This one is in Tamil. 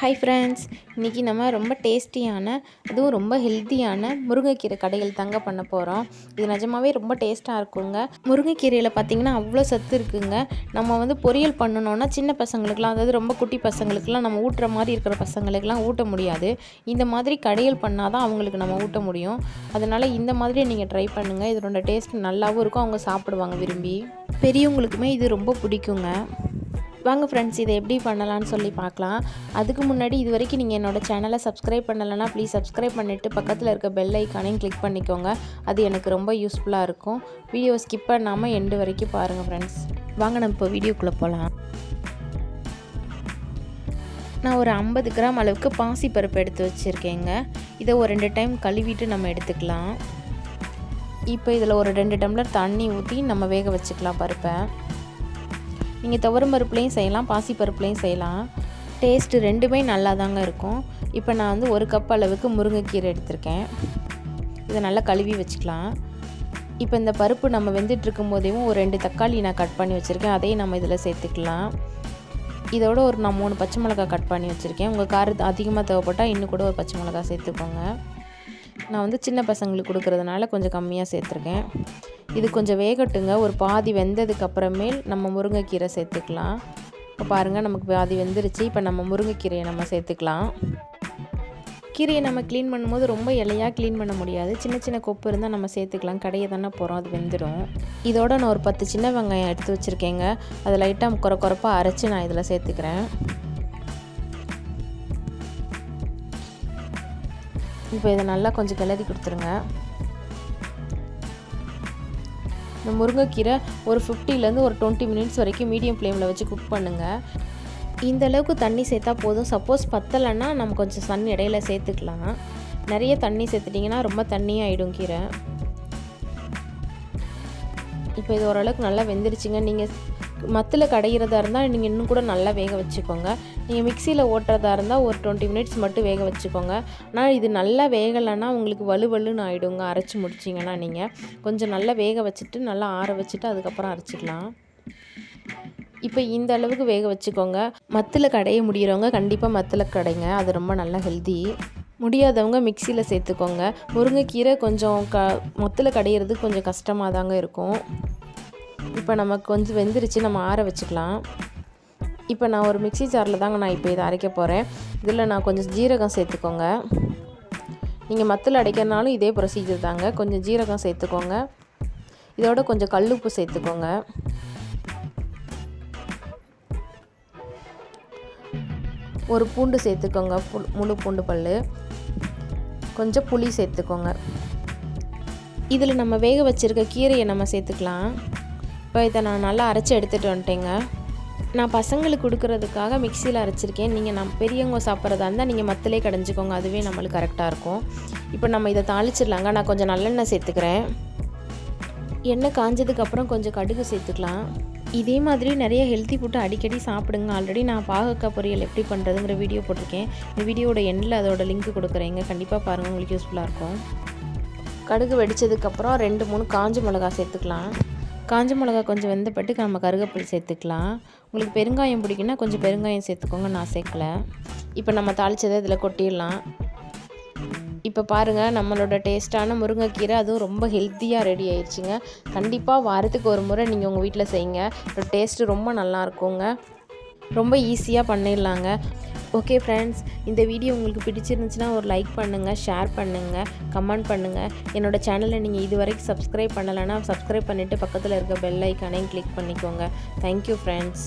ஹை ஃப்ரெண்ட்ஸ் இன்றைக்கி நம்ம ரொம்ப டேஸ்டியான அதுவும் ரொம்ப ஹெல்த்தியான முருங்கைக்கீரை கடைகள் தங்க பண்ண போகிறோம் இது நிஜமாவே ரொம்ப டேஸ்ட்டாக இருக்குங்க. முருங்கைக்கீரையில் பார்த்திங்கன்னா அவ்வளோ சத்து இருக்குங்க. நம்ம வந்து பொரியல் பண்ணணுன்னா சின்ன பசங்களுக்குலாம் அதாவது ரொம்ப குட்டி பசங்களுக்குலாம் நம்ம ஊட்டுற மாதிரி இருக்கிற பசங்களுக்குலாம் ஊட்ட முடியாது. இந்த மாதிரி கடைகள் பண்ணால் தான் அவங்களுக்கு நம்ம ஊட்ட முடியும். அதனால் இந்த மாதிரி நீங்கள் ட்ரை பண்ணுங்கள் இதனோட டேஸ்ட் நல்லாவும் இருக்கும். அவங்க சாப்பிடுவாங்க விரும்பி. பெரியவங்களுக்குமே இது ரொம்ப பிடிக்குங்க. வாங்க ஃப்ரெண்ட்ஸ் இதை எப்படி பண்ணலான்னு சொல்லி பார்க்கலாம். அதுக்கு முன்னாடி இது வரைக்கும் நீங்கள் என்னோடய சேனலை சப்ஸ்கிரைப் பண்ணலைன்னா ப்ளீஸ் சப்ஸ்கிரைப் பண்ணிவிட்டு பக்கத்தில் இருக்க பெல் ஐக்கானையும் கிளிக் பண்ணிக்கோங்க. அது எனக்கு ரொம்ப யூஸ்ஃபுல்லாக இருக்கும். வீடியோ ஸ்கிப் பண்ணாமல் எண்டு வரைக்கும் பாருங்கள் ஃப்ரெண்ட்ஸ் வாங்க நம்ம இப்போ வீடியோக்குள்ளே போகலாம் நான் ஒரு ஐம்பது கிராம் அளவுக்கு பாசி பருப்பு எடுத்து வச்சுருக்கேங்க. இதை ஒரு ரெண்டு டைம் கழுவிட்டு நம்ம எடுத்துக்கலாம். இப்போ இதில் ஒரு ரெண்டு டம்ளர் தண்ணி ஊற்றி நம்ம வேக வச்சுக்கலாம் பருப்பை. நீங்கள் துவரம் பருப்புலேயும் செய்யலாம் பாசி பருப்புலேயும் செய்யலாம். டேஸ்ட்டு ரெண்டுமே நல்லா தாங்க இருக்கும். இப்போ நான் வந்து ஒரு கப் அளவுக்கு முருங்கைக்கீரை எடுத்திருக்கேன். இதை நல்லா கழுவி வச்சுக்கலாம். இப்போ இந்த பருப்பு நம்ம வெந்துட்டுருக்கும் போதேவும் ஒரு ரெண்டு தக்காளி நான் கட் பண்ணி வச்சுருக்கேன். அதையும் நம்ம இதில் சேர்த்துக்கலாம். இதோட ஒரு நான் மூணு பச்சை மிளகா கட் பண்ணி வச்சுருக்கேன். உங்கள் கார் அதிகமாக தேவைப்பட்டால் இன்னும் கூட ஒரு பச்சை மிளகா சேர்த்துக்கோங்க. நான் வந்து சின்ன பசங்களுக்கு கொடுக்குறதுனால கொஞ்சம் கம்மியாக சேர்த்துருக்கேன். இது கொஞ்சம் வேகட்டுங்க. ஒரு பாதி வெந்ததுக்கு அப்புறமேல் நம்ம முருங்கைக்கீரை சேர்த்துக்கலாம். இப்போ பாருங்கள் நமக்கு பாதி வெந்துருச்சு. இப்போ நம்ம முருங்கைக்கீரையை நம்ம சேர்த்துக்கலாம். கீரையை நம்ம க்ளீன் பண்ணும்போது ரொம்ப இலையாக க்ளீன் பண்ண முடியாது. சின்ன சின்ன கொப்பு இருந்தால் நம்ம சேர்த்துக்கலாம். கடையை தானே போகிறோம் அது வெந்துடும் இதோட நான் ஒரு பத்து சின்ன வெங்காயம் எடுத்து வச்சுருக்கேங்க. அதை லைட்டாக குறை குறைப்பாக அரைச்சி நான் இதில் சேர்த்துக்கிறேன். இப்போ இதை நல்லா கொஞ்சம் கிளறி கொடுத்துருங்க. இந்த முருங்கைக்கீரை ஒரு ஃபிஃப்டிலேருந்து ஒரு டுவெண்ட்டி மினிட்ஸ் வரைக்கும் மீடியம் ஃப்ளேமில் வச்சு குக் பண்ணுங்கள் இந்த அளவுக்கு தண்ணி சேர்த்தா போதும். சப்போஸ் பத்தலைன்னா நம்ம கொஞ்சம் தண்ணி இடையில சேர்த்துக்கலாம். நிறைய தண்ணி சேர்த்துட்டிங்கன்னா ரொம்ப தண்ணியாகிடும் கீரை. இப்போ இது ஓரளவுக்கு நல்லா வெந்துருச்சுங்க. நீங்கள் மத்தில் கடையிறதா இருந்தால் நீங்கள் இன்னும் கூட நல்லா வேக வச்சுக்கோங்க. நீங்கள் மிக்சியில் ஓட்டுறதா இருந்தால் ஒரு டுவெண்ட்டி மினிட்ஸ் மட்டும் வேக வச்சுக்கோங்க. ஆனால் இது நல்லா வேகலைன்னா உங்களுக்கு வலுவலுன்னு ஆகிடுங்க அரைச்சி முடிச்சிங்கன்னா நீங்கள் கொஞ்சம் நல்லா வேக வச்சுட்டு நல்லா ஆற வச்சுட்டு அதுக்கப்புறம் அரைச்சிக்கலாம். இப்போ இந்த அளவுக்கு வேக வச்சுக்கோங்க. மத்தில் கடைய முடிகிறவங்க கண்டிப்பாக மத்தில் கடைங்க. அது ரொம்ப நல்லா ஹெல்தி முடியாதவங்க மிக்சியில் சேர்த்துக்கோங்க. முருங்கைக்கீரை கொஞ்சம் க மொத்தில் கடையிறது கொஞ்சம் கஷ்டமாக தாங்க இருக்கும். இப்போ நமக்கு கொஞ்சம் வெந்துருச்சு நம்ம ஆற வச்சுக்கலாம். இப்போ நான் ஒரு மிக்சி ஜாரில் தாங்க நான் இப்போ இதை அரைக்க போகிறேன் இதில் நான் கொஞ்சம் ஜீரகம் சேர்த்துக்கோங்க. நீங்கள் மத்தில் அடைக்கிறனாலும் இதே ப்ரொசீஜர் தாங்க. கொஞ்சம் ஜீரகம் சேர்த்துக்கோங்க. இதோட கொஞ்சம் கல்லுப்பு சேர்த்துக்கோங்க. ஒரு பூண்டு சேர்த்துக்கோங்க. முழு பூண்டு பல் கொஞ்சம் புளி சேர்த்துக்கோங்க. இதில் நம்ம வேக வச்சுருக்க கீரையை நம்ம சேர்த்துக்கலாம். இப்போ இதை நான் நல்லா அரைச்சி எடுத்துகிட்டு வந்துட்டேங்க. நான் பசங்களுக்கு கொடுக்குறதுக்காக மிக்சியில் அரைச்சிருக்கேன். நீங்கள் நம்ம பெரியவங்க சாப்பிட்றதா இருந்தால் நீங்கள் மத்திலே கடைஞ்சிக்கோங்க. அதுவே நம்மளுக்கு கரெக்டாக இருக்கும். இப்போ நம்ம இதை தாளிச்சிடலாங்க. நான் கொஞ்சம் நல்லெண்ணெய் சேர்த்துக்கிறேன். எண்ணெய் காஞ்சதுக்கப்புறம் கொஞ்சம் கடுகு சேர்த்துக்கலாம். இதே மாதிரி நிறைய ஹெல்த்தி ஃபுட்டு அடிக்கடி சாப்பிடுங்க. ஆல்ரெடி நான் பாகக்காய் பொரியல் எப்படி பண்ணுறதுங்கிற வீடியோ போட்டிருக்கேன். இந்த வீடியோட எண்ணில் அதோட லிங்க் கொடுக்குறேங்க. கண்டிப்பாக பாருங்கள் உங்களுக்கு யூஸ்ஃபுல்லாக இருக்கும். கடுகு வெடித்ததுக்கப்புறம் ரெண்டு மூணு காஞ்ச மிளகா சேர்த்துக்கலாம். காஞ்ச மிளகா கொஞ்சம் வெந்தப்பட்டு நம்ம கருகப்பில் சேர்த்துக்கலாம். உங்களுக்கு பெருங்காயம் பிடிக்குன்னா கொஞ்சம் பெருங்காயம் சேர்த்துக்கோங்க நான் சேர்க்கலை. இப்போ நம்ம தாளித்ததை இதில் கொட்டிடலாம். இப்போ பாருங்கள் நம்மளோட டேஸ்ட்டான முருங்கைக்கீரை அதுவும் ரொம்ப ஹெல்த்தியாக ரெடி ஆயிடுச்சுங்க. கண்டிப்பாக வாரத்துக்கு ஒரு முறை நீங்கள் உங்கள் வீட்டில் செய்யுங்க. டேஸ்ட்டு ரொம்ப நல்லா இருக்குங்க. ரொம்ப ஈஸியாக பண்ணிடலாங்க. ஓகே ஃப்ரெண்ட்ஸ் இந்த வீடியோ உங்களுக்கு பிடிச்சிருந்துச்சுன்னா ஒரு லைக் பண்ணுங்கள் ஷேர் பண்ணுங்கள் கமெண்ட் பண்ணுங்கள் என்னோடய சேனலை நீங்கள் இது வரைக்கும் சப்ஸ்கிரைப் பண்ணலைன்னா சப்ஸ்கிரைப் பண்ணிவிட்டு பக்கத்தில் இருக்க பெல் ஐக்கானையும் கிளிக் பண்ணிக்கோங்க. Thank you friends